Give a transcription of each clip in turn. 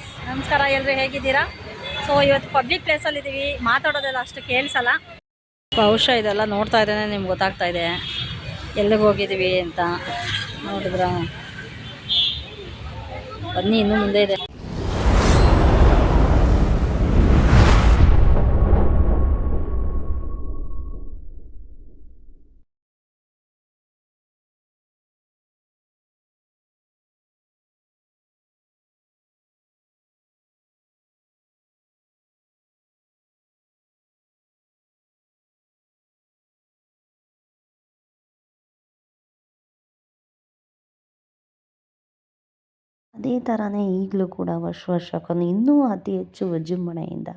Friends ನಮಸ್ಕಾರ ಎಲ್ಲರೂ ಹೇಗಿದ್ದೀರಾ? ಸೊ ಇವತ್ತು ಪಬ್ಲಿಕ್ ಪ್ಲೇಸಲ್ಲಿ ಇದ್ದೀವಿ ಮಾತಾಡೋದೆಲ್ಲ ಅಷ್ಟು ಕೇಳಿಸಲ್ಲ. ಬಹುಶಃ ಇದೆಲ್ಲ ನೋಡ್ತಾ ಇದ್ದೇನೆ, ನಿಮ್ಗೆ ಗೊತ್ತಾಗ್ತಾ ಇದೆ. ಎಲ್ಲಿಗೆ ಹೋಗಿದ್ದೀವಿ ಅಂತ ನೋಡಿದ್ರ? ಬನ್ನಿ, ಇನ್ನು ಮುಂದೆ ಇದೆ. ಅದೇ ಥರನೇ ಈಗಲೂ ಕೂಡ ವರ್ಷ ವರ್ಷಕ್ಕೊಂದು ಇನ್ನೂ ಅತಿ ಹೆಚ್ಚು ವಿಜೃಂಭಣೆಯಿಂದ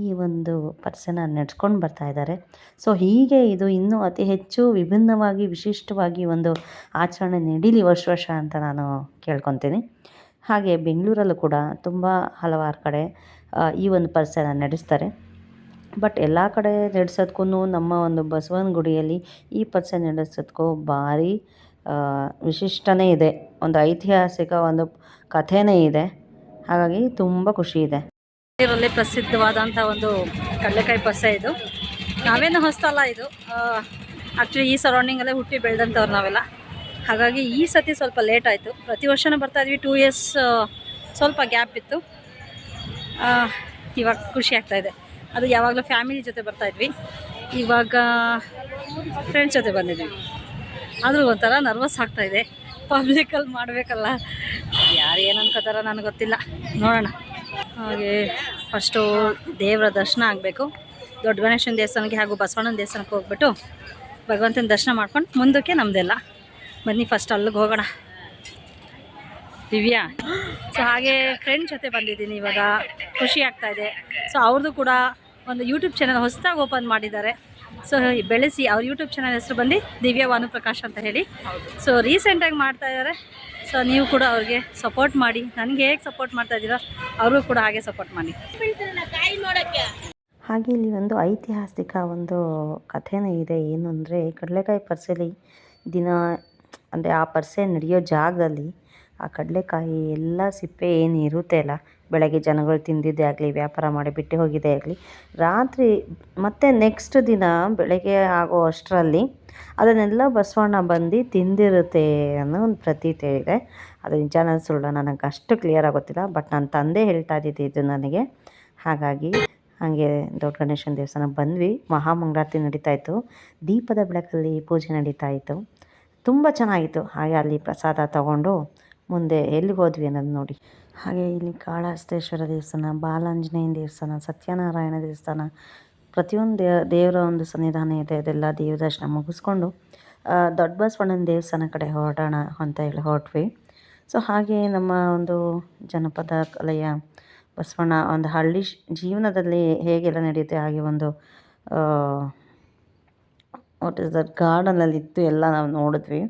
ಈ ಒಂದು ಪರ್ಸನ ನಡ್ಸ್ಕೊಂಡು ಬರ್ತಾ ಇದ್ದಾರೆ. ಸೊ ಹೀಗೆ ಇದು ಇನ್ನೂ ಅತಿ ಹೆಚ್ಚು ವಿಭಿನ್ನವಾಗಿ, ವಿಶಿಷ್ಟವಾಗಿ ಒಂದು ಆಚರಣೆ ನಡೀಲಿ ವರ್ಷ ವರ್ಷ ಅಂತ ನಾನು ಕೇಳ್ಕೊತೀನಿ. ಹಾಗೆ ಬೆಂಗಳೂರಲ್ಲೂ ಕೂಡ ತುಂಬ ಹಲವಾರು ಕಡೆ ಈ ಒಂದು ಪರ್ಸನ್ನ ನಡೆಸ್ತಾರೆ. ಬಟ್ ಎಲ್ಲ ಕಡೆ ನಡೆಸೋದಕ್ಕೂ ನಮ್ಮ ಒಂದು ಬಸವನ ಗುಡಿಯಲ್ಲಿ ಈ ಪರ್ಸನ್ ನಡೆಸೋದಕ್ಕೂ ಭಾರಿ ವಿಶಿಷ್ಟನೇ ಇದೆ. ಒಂದು ಐತಿಹಾಸಿಕ ಒಂದು ಕಥೆನೇ ಇದೆ. ಹಾಗಾಗಿ ತುಂಬ ಖುಷಿ ಇದೆ. ಇದರಲ್ಲಿ ಪ್ರಸಿದ್ಧವಾದಂಥ ಒಂದು ಕಡಲೆಕಾಯಿ ಪಸೆ ಇದು. ನಾವೇನು ಹೊಸ್ತಲ್ಲ ಇದು. ಆ್ಯಕ್ಚುಲಿ ಈ ಸರೌಂಡಿಂಗಲ್ಲೇ ಹುಟ್ಟಿ ಬೆಳೆದಂಥವ್ರು ನಾವೆಲ್ಲ. ಹಾಗಾಗಿ ಈ ಸತಿ ಸ್ವಲ್ಪ ಲೇಟ್ ಆಯಿತು. ಪ್ರತಿ ವರ್ಷನೂ ಬರ್ತಾ ಇದ್ವಿ. ಟೂ ಇಯರ್ಸ್ ಸ್ವಲ್ಪ ಗ್ಯಾಪ್ ಇತ್ತು. ಇವಾಗ ಖುಷಿ ಆಗ್ತಾ ಇದೆ. ಅದು ಯಾವಾಗಲೂ ಫ್ಯಾಮಿಲಿ ಜೊತೆ ಬರ್ತಾ ಇದ್ವಿ. ಇವಾಗ ಫ್ರೆಂಡ್ಸ್ ಜೊತೆ ಬಂದಿದ್ವಿ ಆದರೂ ಒಂಥರ ನರ್ವಸ್ ಆಗ್ತಾ ಇದೆ. ಪಬ್ಲಿಕಲ್ಲಿ ಮಾಡಬೇಕಲ್ಲ. ಯಾರು ಏನು ಅನ್ಕೋತಾರ ನನಗೆ ಗೊತ್ತಿಲ್ಲ. ನೋಡೋಣ. ಹಾಗೆ ಫಸ್ಟು ದೇವರ ದರ್ಶನ ಆಗಬೇಕು. ದೊಡ್ಡ ಗಣೇಶನ ದೇವಸ್ಥಾನಕ್ಕೆ ಹಾಗೂ ಬಸವಣ್ಣನ ದೇವಸ್ಥಾನಕ್ಕೆ ಹೋಗ್ಬಿಟ್ಟು ಭಗವಂತನ ದರ್ಶನ ಮಾಡ್ಕೊಂಡು ಮುಂದಕ್ಕೆ ನಮ್ಮದೆಲ್ಲ ಬನ್ನಿ ಫಸ್ಟ್ ಅಲ್ಲಿಗೆ ಹೋಗೋಣ. ದಿವ್ಯಾ. ಸೊ ಹಾಗೆ ಫ್ರೆಂಡ್ ಜೊತೆ ಬಂದಿದ್ದೀನಿ ಇವಾಗ. ಖುಷಿ ಆಗ್ತಾಯಿದೆ ಸೊ ಅವ್ರದ್ದು ಕೂಡ ಒಂದು ಯೂಟ್ಯೂಬ್ ಚಾನಲ್ ಹೊಸದಾಗಿ ಓಪನ್ ಮಾಡಿದ್ದಾರೆ. ಸೊ ಬೆಳೆಸಿ ಅವ್ರ ಯೂಟ್ಯೂಬ್ ಚಾನಲ್ ಹೆಸರು ಬಂದು ದಿವ್ಯ ಭಾನುಪ್ರಕಾಶ್ ಅಂತ ಹೇಳಿ. ಸೊ ರೀಸೆಂಟಾಗಿ ಮಾಡ್ತಾ ಇದ್ದಾರೆ. ಸೊ ನೀವು ಕೂಡ ಅವ್ರಿಗೆ ಸಪೋರ್ಟ್ ಮಾಡಿ. ನನಗೆ ಹೇಗೆ ಸಪೋರ್ಟ್ ಮಾಡ್ತಾ ಇದ್ದೀರೋ, ಅವ್ರಿಗೂ ಕೂಡ ಹಾಗೆ ಸಪೋರ್ಟ್ ಮಾಡಿ. ಹಾಗೆ ಇಲ್ಲಿ ಒಂದು ಐತಿಹಾಸಿಕ ಒಂದು ಕಥೆನೇ ಇದೆ. ಏನು ಅಂದರೆ, ಕಡಲೆಕಾಯಿ ಪರ್ಸೆಲಿ ದಿನ, ಅಂದರೆ ಆ ಪರ್ಸೆ ನಡೆಯೋ ಜಾಗದಲ್ಲಿ ಆ ಕಡಲೆಕಾಯಿ ಎಲ್ಲ ಸಿಪ್ಪೆ ಏನು ಇರುತ್ತೆ ಅಲ್ಲ ಬೆಳಗ್ಗೆ ಜನಗಳು ತಿಂದಿದ್ದೇ ಆಗಲಿ, ವ್ಯಾಪಾರ ಮಾಡಿ ಬಿಟ್ಟು ಹೋಗಿದ್ದೇ ಆಗಲಿ, ರಾತ್ರಿ ಮತ್ತೆ ನೆಕ್ಸ್ಟ್ ದಿನ ಬೆಳಗ್ಗೆ ಆಗೋ ಅಷ್ಟರಲ್ಲಿ ಅದನ್ನೆಲ್ಲ ಬಸವಣ್ಣ ಬಂದು ತಿಂದಿರುತ್ತೆ ಅನ್ನೋ ಒಂದು ಪ್ರತೀತಿ ಇದೆ ಅದು ನಿಜಾನ ಸುಳ್ಳು, ನನಗೆ ಅಷ್ಟು ಕ್ಲಿಯರ್ ಆಗೋತ್ತಿಲ್ಲ ಬಟ್ ನನ್ನ ತಂದೆ ಹೇಳ್ತಾ ಇದ್ದಿದ್ದು ಇದು ನನಗೆ. ಹಾಗಾಗಿ ಹಾಗೆ ದೊಡ್ಡ ಗಣೇಶನ ದೇವಸ್ಥಾನ ಬಂದ್ವಿ. ಮಹಾಮಂಗಳಾರತಿ ನಡೀತಾ ಇತ್ತು. ದೀಪದ ಬೆಳಕಲ್ಲಿ ಪೂಜೆ ನಡೀತಾ ಇತ್ತು. ತುಂಬ ಚೆನ್ನಾಗಿತ್ತು. ಹಾಗೆ ಅಲ್ಲಿ ಪ್ರಸಾದ ತಗೊಂಡು ಮುಂದೆ ಎಲ್ಲಿಗೆ ಹೋದ್ವಿ ಅನ್ನೋದು ನೋಡಿ. ಹಾಗೆ ಇಲ್ಲಿ ಕಾಳಹಸ್ತೇಶ್ವರ ದೇವಸ್ಥಾನ, ಬಾಲಾಂಜನೇಯನ ದೇವಸ್ಥಾನ, ಸತ್ಯನಾರಾಯಣ ದೇವಸ್ಥಾನ, ಪ್ರತಿಯೊಂದು ದೇ, ದೇವರ ಒಂದು ಸನ್ನಿಧಾನ ಇದೆ. ಅದೆಲ್ಲ ದೇವ ದರ್ಶನ ಮುಗಿಸ್ಕೊಂಡು ದೊಡ್ಡ ಬಸವಣ್ಣನ ದೇವಸ್ಥಾನ ಕಡೆ ಹೊರಡೋಣ ಅಂತ ಹೇಳಿ ಹೊರಟ್ವಿ. ಸೊ ಹಾಗೆ ನಮ್ಮ ಒಂದು ಜನಪದ ಕಲೆಯ ಬಸವಣ್ಣ ಒಂದು ಹಳ್ಳಿ ಜೀವನದಲ್ಲಿ ಹೇಗೆಲ್ಲ ನಡೆಯುತ್ತೆ, ಹಾಗೆ ಒಂದು ವಾಟ್ ಇಸ್ ದಟ್ ಗಾರ್ಡನಲ್ಲಿ ಇತ್ತು ಎಲ್ಲ ನಾವು ನೋಡಿದ್ವಿ.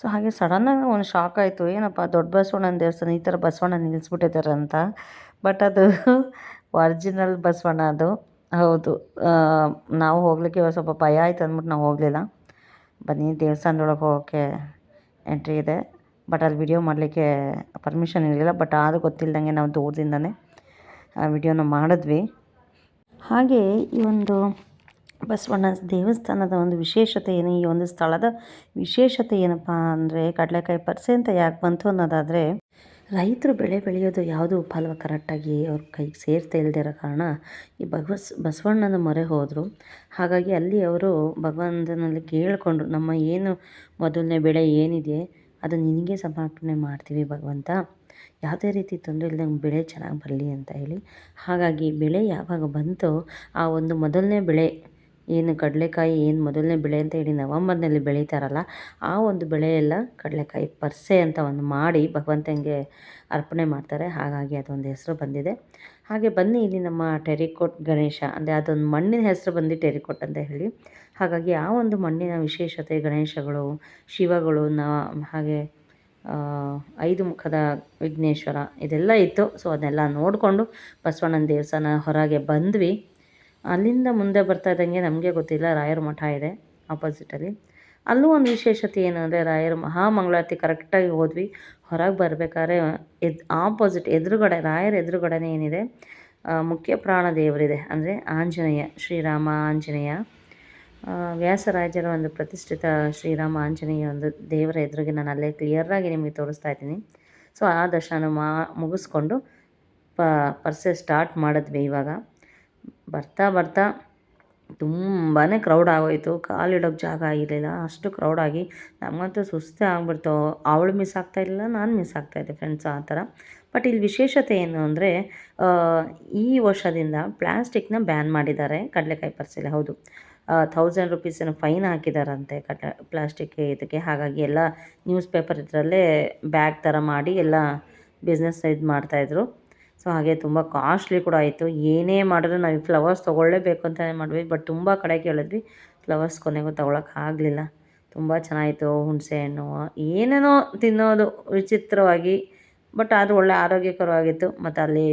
ಸೊ ಹಾಗೆ ಸಡನ್ನಾಗಿ ಒಂದು ಶಾಕ್ ಆಯಿತು. ಏನಪ್ಪ, ದೊಡ್ಡ ಬಸವಣ್ಣನ ದೇವಸ್ಥಾನ, ಈ ಥರ ಬಸವಣ್ಣ ನಿಲ್ಲಿಸ್ಬಿಟ್ಟಿದ್ದಾರೆ ಅಂತ. ಬಟ್ ಅದು ಒರಿಜಿನಲ್ ಬಸವಣ್ಣ ಅದು. ಹೌದು. ನಾವು ಹೋಗ್ಲಿಕ್ಕೆ ಸ್ವಲ್ಪ ಭಯ ಆಯ್ತು ಅಂದ್ಬಿಟ್ಟು ನಾವು ಹೋಗಲಿಲ್ಲ. ಬನ್ನಿ, ದೇವಸ್ಥಾನದೊಳಗೆ ಹೋಗೋಕ್ಕೆ ಎಂಟ್ರಿ ಇದೆ. ಬಟ್ ಅಲ್ಲಿ ವಿಡಿಯೋ ಮಾಡಲಿಕ್ಕೆ ಪರ್ಮಿಷನ್ ಇರಲಿಲ್ಲ. ಬಟ್ ಆದರೂ ಗೊತ್ತಿಲ್ಲದಂಗೆ ನಾವು ದೂರದಿಂದನೇ ವಿಡಿಯೋನ ಮಾಡಿದ್ವಿ. ಹಾಗೆ ಈ ಒಂದು ಬಸವಣ್ಣ ದೇವಸ್ಥಾನದ ಒಂದು ವಿಶೇಷತೆ ಏನು? ಈ ಒಂದು ಸ್ಥಳದ ವಿಶೇಷತೆ ಏನಪ್ಪ ಅಂದರೆ, ಕಡಲೆಕಾಯಿ ಪರಿಸೆ ಅಂತ ಯಾಕೆ ಬಂತು ಅನ್ನೋದಾದರೆ, ರೈತರು ಬೆಳೆ ಬೆಳೆಯೋದು ಯಾವುದು ಫಲ ಕರೆಕ್ಟಾಗಿ ಅವ್ರ ಕೈಗೆ ಸೇರ್ತಾ ಇರೋ ಕಾರಣ, ಈ ಭಗವಸ್, ಬಸವಣ್ಣನ ಮೊರೆ ಹೋದರು. ಹಾಗಾಗಿ ಅಲ್ಲಿ ಅವರು ಭಗವಂತನಲ್ಲಿ ಕೇಳಿಕೊಂಡ್ರು ನಮ್ಮ ಏನು ಮೊದಲನೇ ಬೆಳೆ ಏನಿದೆ, ಅದು ನಿನಗೆ ಸಮರ್ಪಣೆ ಮಾಡ್ತೀವಿ ಭಗವಂತ. ಯಾವುದೇ ರೀತಿ ತೊಂದರೆ ಇಲ್ಲದಂಗೆ ಬೆಳೆ ಚೆನ್ನಾಗಿ ಬರಲಿ ಅಂತ ಹೇಳಿ. ಹಾಗಾಗಿ ಬೆಳೆ ಯಾವಾಗ ಬಂತೋ, ಆ ಒಂದು ಮೊದಲನೇ ಬೆಳೆ ಏನು ಕಡಲೆಕಾಯಿ ಏನು ಮೊದಲನೇ ಬೆಳೆ ಅಂತ ಹೇಳಿ ನವಂಬರ್ನಲ್ಲಿ ಬೆಳೀತಾರಲ್ಲ, ಆ ಒಂದು ಬೆಳೆಯೆಲ್ಲ ಕಡಲೆಕಾಯಿ ಪರ್ಸೆ ಅಂತ ಒಂದು ಮಾಡಿ ಭಗವಂತನಿಗೆ ಅರ್ಪಣೆ ಮಾಡ್ತಾರೆ. ಹಾಗಾಗಿ ಅದೊಂದು ಹೆಸರು ಬಂದಿದೆ. ಹಾಗೆ ಬನ್ನಿ ಇಲ್ಲಿ ನಮ್ಮ ಟೆರಿಕೋಟ್ ಗಣೇಶ, ಅಂದರೆ ಅದೊಂದು ಮಣ್ಣಿನ ಹೆಸರು ಬಂದು ಟೆರಿಕೋಟ್ ಅಂತ ಹೇಳಿ. ಹಾಗಾಗಿ ಆ ಒಂದು ಮಣ್ಣಿನ ವಿಶೇಷತೆ ಗಣೇಶಗಳು, ಶಿವಗಳು, ನ ಹಾಗೆ ಐದು ಮುಖದ ವಿಘ್ನೇಶ್ವರ ಇದೆಲ್ಲ ಇತ್ತು. ಸೊ ಅದನ್ನೆಲ್ಲ ನೋಡಿಕೊಂಡು ಬಸವಣ್ಣನ ದೇವಸ್ಥಾನ ಹೊರಗೆ ಬಂದ್ವಿ. ಅಲ್ಲಿಂದ ಮುಂದೆ ಬರ್ತಾ ಇದ್ದಂಗೆ ನಮಗೆ ಗೊತ್ತಿಲ್ಲ, ರಾಯರ ಮಠ ಇದೆ ಆಪೋಸಿಟಲ್ಲಿ ಅಲ್ಲೂ. ಒಂದು ವಿಶೇಷತೆ ಏನು ಅಂದರೆ, ರಾಯರ ಮಹಾಮಂಗಳಾರತಿ ಕರೆಕ್ಟಾಗಿ ಹೋದ್ವಿ. ಹೊರಗೆ ಬರಬೇಕಾದ್ರೆ ಎದ್ ಆಪೋಸಿಟ್ ಎದುರುಗಡೆ, ರಾಯರ ಎದುರುಗಡೆನೇ ಏನಿದೆ ಮುಖ್ಯ ಪ್ರಾಣ ದೇವರಿದೆ ಅಂದರೆ ಆಂಜನೇಯ, ಶ್ರೀರಾಮ ಆಂಜನೇಯ. ವ್ಯಾಸರಾಜರ ಒಂದು ಪ್ರತಿಷ್ಠಿತ ಶ್ರೀರಾಮ ಆಂಜನೇಯ ಒಂದು ದೇವರ ಎದುರಿಗೆ ನಾನು ಅಲ್ಲೇ ಕ್ಲಿಯರಾಗಿ ನಿಮಗೆ ತೋರಿಸ್ತಾ ಇದ್ದೀನಿ. ಸೊ ಆ ದರ್ಶನ ಮಾ, ಮುಗಿಸ್ಕೊಂಡು ಪರ್ಸೆ ಸ್ಟಾರ್ಟ್ ಮಾಡಿದ್ವಿ ಇವಾಗ. ಬರ್ತಾ ಬರ್ತಾ ತುಂಬಾ ಕ್ರೌಡ್ ಆಗೋಯಿತು. ಕಾಲಿಡೋಕ್ಕೆ ಜಾಗ ಆಗಿರಲಿಲ್ಲ ಅಷ್ಟು ಕ್ರೌಡ್ ಆಗಿ ನಮಗಂತೂ ಸುಸ್ತೇ ಆಗ್ಬಿಡ್ತು. ಅವಳು ಮಿಸ್ ಆಗ್ತಾ ಇರಲಿಲ್ಲ, ನಾನು ಮಿಸ್ ಆಗ್ತಾಯಿದ್ದೆ ಫ್ರೆಂಡ್ಸ್ ಆ ಥರ. ಬಟ್ ಇಲ್ಲಿ ವಿಶೇಷತೆ ಏನು ಅಂದರೆ ಈ ವರ್ಷದಿಂದ ಪ್ಲ್ಯಾಸ್ಟಿಕ್ನ ಬ್ಯಾನ್ ಮಾಡಿದ್ದಾರೆ ಕಡಲೆಕಾಯಿ ಪರ್ಸೆಲೆ. ಹೌದು. ಥೌಸಂಡ್ ರುಪೀಸನ್ನು ಫೈನ್ ಹಾಕಿದಾರಂತೆ ಕಟ್ಟ ಪ್ಲಾಸ್ಟಿಕ್ ಇದಕ್ಕೆ. ಹಾಗಾಗಿ ಎಲ್ಲ ನ್ಯೂಸ್ ಪೇಪರ್ ಇದರಲ್ಲೇ ಬ್ಯಾಗ್ ಥರ ಮಾಡಿ ಎಲ್ಲ ಬಿಸ್ನೆಸ್ ಇದು ಮಾಡ್ತಾಯಿದ್ರು ಸೊ ಹಾಗೆ ತುಂಬ ಕಾಸ್ಟ್ಲಿ ಕೂಡ ಆಯಿತು. ಏನೇ ಮಾಡಿದ್ರು ನಾವು ಈ ಫ್ಲವರ್ಸ್ ತೊಗೊಳ್ಳೇಬೇಕು ಅಂತಲೇ ಮಾಡಿದ್ವಿ ಬಟ್ ತುಂಬ ಕಡೆ ಕೇಳಿದ್ವಿ ಫ್ಲವರ್ಸ್ ಕೊನೆಗೂ ಆಗಲಿಲ್ಲ. ತುಂಬ ಚೆನ್ನಾಗಿತ್ತು ಹುಣಸೆ ಹಣ್ಣು. ಏನೇನೋ ತಿನ್ನೋದು ವಿಚಿತ್ರವಾಗಿ ಬಟ್ ಆದರೂ ಒಳ್ಳೆ ಆರೋಗ್ಯಕರವಾಗಿತ್ತು. ಮತ್ತು ಅಲ್ಲಿ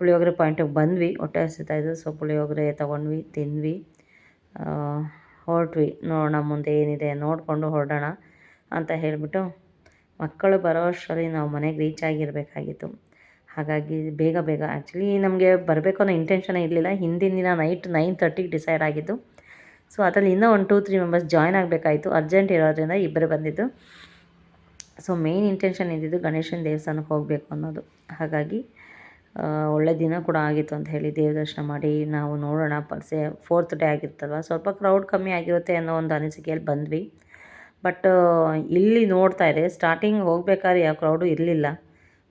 ಪುಳಿಯೋಗರೆ ಪಾಯಿಂಟಿಗೆ ಬಂದ್ವಿ, ಹೊಟ್ಟೆ ಹಸಿತಾಯಿದ್ದು ಸೊ ಪುಳಿಯೋಗರೆ ತೊಗೊಂಡ್ವಿ, ತಿಂದ್ವಿ. ಹೊರಟ್ವಿ. ನೋಡೋಣ ಮುಂದೆ ಏನಿದೆ ನೋಡಿಕೊಂಡು ಹೊರಡೋಣ ಅಂತ ಹೇಳಿಬಿಟ್ಟು ಮಕ್ಕಳು ಬರೋ ಅಷ್ಟರಲ್ಲಿ ನಾವು ಮನೆಗೆ ರೀಚ್ ಆಗಿರಬೇಕಾಗಿತ್ತು. ಹಾಗಾಗಿ ಬೇಗ ಬೇಗ ಆ್ಯಕ್ಚುಲಿ ನಮಗೆ ಬರಬೇಕು ಅನ್ನೋ ಇಂಟೆನ್ಷನೇ ಇರಲಿಲ್ಲ. ಹಿಂದಿನ ದಿನ ನೈಟ್ ನೈನ್ ತರ್ಟಿಗೆ ಡಿಸೈಡ್ ಆಗಿದ್ದು. ಸೊ ಅದರಲ್ಲಿ ಇನ್ನೂ ಒಂದು ಟೂ ತ್ರೀ ಮೆಂಬರ್ಸ್ ಜಾಯ್ನ್ ಆಗಬೇಕಾಯಿತು. ಅರ್ಜೆಂಟ್ ಇರೋದ್ರಿಂದ ಇಬ್ಬರು ಬಂದಿದ್ದು. ಸೊ ಮೇಯ್ನ್ ಇಂಟೆನ್ಷನ್ ಇದ್ದಿದ್ದು ಗಣೇಶನ ದೇವಸ್ಥಾನಕ್ಕೆ ಹೋಗಬೇಕು ಅನ್ನೋದು. ಹಾಗಾಗಿ ಒಳ್ಳೆ ದಿನ ಕೂಡ ಆಗಿತ್ತು ಅಂತ ಹೇಳಿ ದೇವ ದರ್ಶನ ಮಾಡಿ ನಾವು ನೋಡೋಣ. ಪರ್ಸೆ ಫೋರ್ತ್ ಡೇ ಆಗಿರ್ತಲ್ವ ಸ್ವಲ್ಪ ಕ್ರೌಡ್ ಕಮ್ಮಿ ಆಗಿರುತ್ತೆ ಅನ್ನೋ ಒಂದು ಅನಿಸಿಕೆಯಲ್ಲಿ ಬಂದ್ವಿ. ಬಟ್ ಇಲ್ಲಿ ನೋಡ್ತಾ ಇದೆ ಸ್ಟಾರ್ಟಿಂಗ್ ಹೋಗ್ಬೇಕಾದ್ರೆ ಯಾವ ಕ್ರೌಡು ಇರಲಿಲ್ಲ.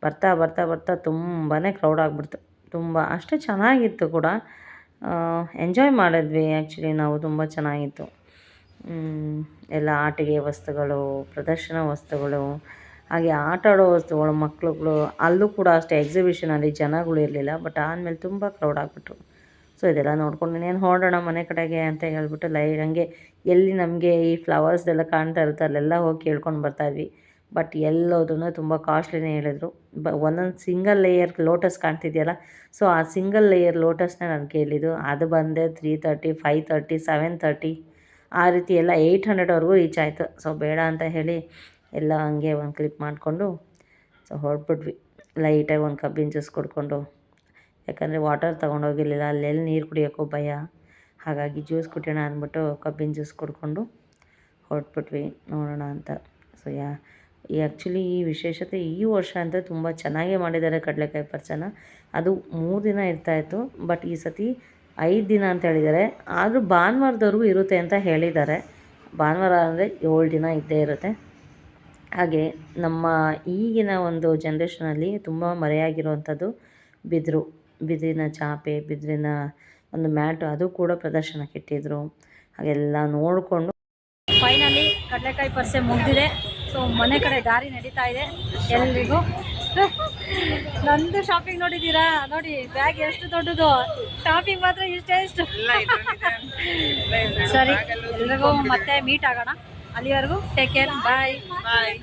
ಬರ್ತಾ ಬರ್ತಾ ಬರ್ತಾ ತುಂಬಾ ಕ್ರೌಡ್ ಆಗಿಬಿಡ್ತು. ತುಂಬ, ಅಷ್ಟು ಚೆನ್ನಾಗಿತ್ತು ಕೂಡ. ಎಂಜಾಯ್ ಮಾಡಿದ್ವಿ ಆ್ಯಕ್ಚುಲಿ ನಾವು, ತುಂಬ ಚೆನ್ನಾಗಿತ್ತು. ಎಲ್ಲ ಆಟಿಕೆ ವಸ್ತುಗಳು, ಪ್ರದರ್ಶನ ವಸ್ತುಗಳು, ಹಾಗೆ ಆಟ ಆಡೋ ವಸ್ತುಗಳು ಮಕ್ಕಳುಗಳು ಅಲ್ಲೂ ಕೂಡ ಅಷ್ಟೇ ಎಕ್ಸಿಬಿಷನಲ್ಲಿ ಜನಗಳು ಇರಲಿಲ್ಲ ಬಟ್ ಆದಮೇಲೆ ತುಂಬ ಕ್ರೌಡ್ ಆಗಿಬಿಟ್ರು. ಸೊ ಇದೆಲ್ಲ ನೋಡ್ಕೊಂಡು ಇನ್ನೇನು ಹೊರಡೋಣ ಮನೆ ಕಡೆಗೆ ಅಂತ ಹೇಳ್ಬಿಟ್ಟು ಲೈ, ಹಂಗೆ ಎಲ್ಲಿ ನಮಗೆ ಈ ಫ್ಲವರ್ಸ್ದೆಲ್ಲ ಕಾಣ್ತಾ ಇರುತ್ತೆ ಅಲ್ಲೆಲ್ಲ ಹೋಗಿ ಕೇಳ್ಕೊಂಡು ಬರ್ತಾಯಿದ್ವಿ ಬಟ್ ಎಲ್ಲೋದನ್ನು ತುಂಬ ಕಾಸ್ಟ್ಲಿನೇ ಹೇಳಿದ್ರು. ಬ, ಒಂದೊಂದು ಸಿಂಗಲ್ ಲೇಯರ್ ಲೋಟಸ್ ಕಾಣ್ತಿದೆಯಲ್ಲ ಸೊ ಆ ಸಿಂಗಲ್ ಲೇಯರ್ ಲೋಟಸ್ನ ನಾನು ಕೇಳಿದ್ದು. ಅದು ಬಂದೆ three thirty five thirty seven thirty ಆ ರೀತಿ ಎಲ್ಲ ಏಯ್ಟ್ ಹಂಡ್ರೆಡ್ವರೆಗೂ ರೀಚ್ ಆಯಿತು. ಸೊ ಬೇಡ ಅಂತ ಹೇಳಿ ಎಲ್ಲ ಹಂಗೆ ಒಂದು ಕ್ಲಿಪ್ ಮಾಡಿಕೊಂಡು ಸೊ ಹೊರಟ್ಬಿಟ್ವಿ. ಲೈಟಾಗಿ ಒಂದು ಕಬ್ಬಿನ ಜ್ಯೂಸ್ ಕುಡ್ಕೊಂಡು. ಯಾಕಂದರೆ ವಾಟರ್ ತೊಗೊಂಡೋಗಿರಲಿಲ್ಲ ಅಲ್ಲೆಲ್ಲಿ ನೀರು ಕುಡಿಯೋಕ್ಕೂ ಭಯ. ಹಾಗಾಗಿ ಜ್ಯೂಸ್ ಕುಡಿಯೋಣ ಅಂದ್ಬಿಟ್ಟು ಕಬ್ಬಿನ ಜ್ಯೂಸ್ ಕುಡ್ಕೊಂಡು ಹೊರಟ್ಬಿಟ್ವಿ. ನೋಡೋಣ ಅಂತ. ಸೊ ಯಾ ಆ್ಯಕ್ಚುಲಿ ಈ ವಿಶೇಷತೆ ಈ ವರ್ಷ ಅಂತ ತುಂಬ ಚೆನ್ನಾಗೇ ಮಾಡಿದ್ದಾರೆ ಕಡಲೆಕಾಯಿ ಪರ್ಚನ. ಅದು ಮೂರು ದಿನ ಇರ್ತಾಯಿತ್ತು ಬಟ್ ಈ ಸತಿ ಐದು ದಿನ ಅಂತ ಹೇಳಿದ್ದಾರೆ. ಆದರೂ ಭಾನುವಾರದವರೆಗೂ ಇರುತ್ತೆ ಅಂತ ಹೇಳಿದ್ದಾರೆ. ಭಾನುವಾರ ಅಂದರೆ ಏಳು ದಿನ ಇದ್ದೇ ಇರುತ್ತೆ. ಹಾಗೆ ನಮ್ಮ ಈಗಿನ ಒಂದು ಜನ್ರೇಷನಲ್ಲಿ ತುಂಬ ಮರೆಯಾಗಿರುವಂಥದ್ದು ಬಿದಿರು, ಬಿದಿರಿನ ಚಾಪೆ, ಬಿದಿರಿನ ಒಂದು ಮ್ಯಾಟು, ಅದು ಕೂಡ ಪ್ರದರ್ಶನಕ್ಕೆ ಇಟ್ಟಿದ್ರು. ಹಾಗೆಲ್ಲ ನೋಡಿಕೊಂಡು ಫೈನಲಿ ಕಡಲೆಕಾಯಿ ಪರ್ಸೆ ಮುಗಿದಿದೆ. ಸೊ ಮನೆ ಕಡೆ ದಾರಿ ನಡೀತಾ ಇದೆ ಎಲ್ರಿಗೂ. ನಂದು ಶಾಪಿಂಗ್ ನೋಡಿದ್ದೀರಾ? ನೋಡಿ ಬ್ಯಾಗ್ ಎಷ್ಟು ದೊಡ್ಡದು? ಶಾಪಿಂಗ್ ಮಾತ್ರ ಇಷ್ಟೇ ಇಷ್ಟು. ಸರಿ ಎಲ್ರಿಗೂ ಮತ್ತೆ ಮೀಟ್ ಆಗೋಣ ಅಲ್ಲಿವರೆಗೂ. ಟೇಕ್ ಕೇರ್ ಬಾಯ್ ಬಾಯ್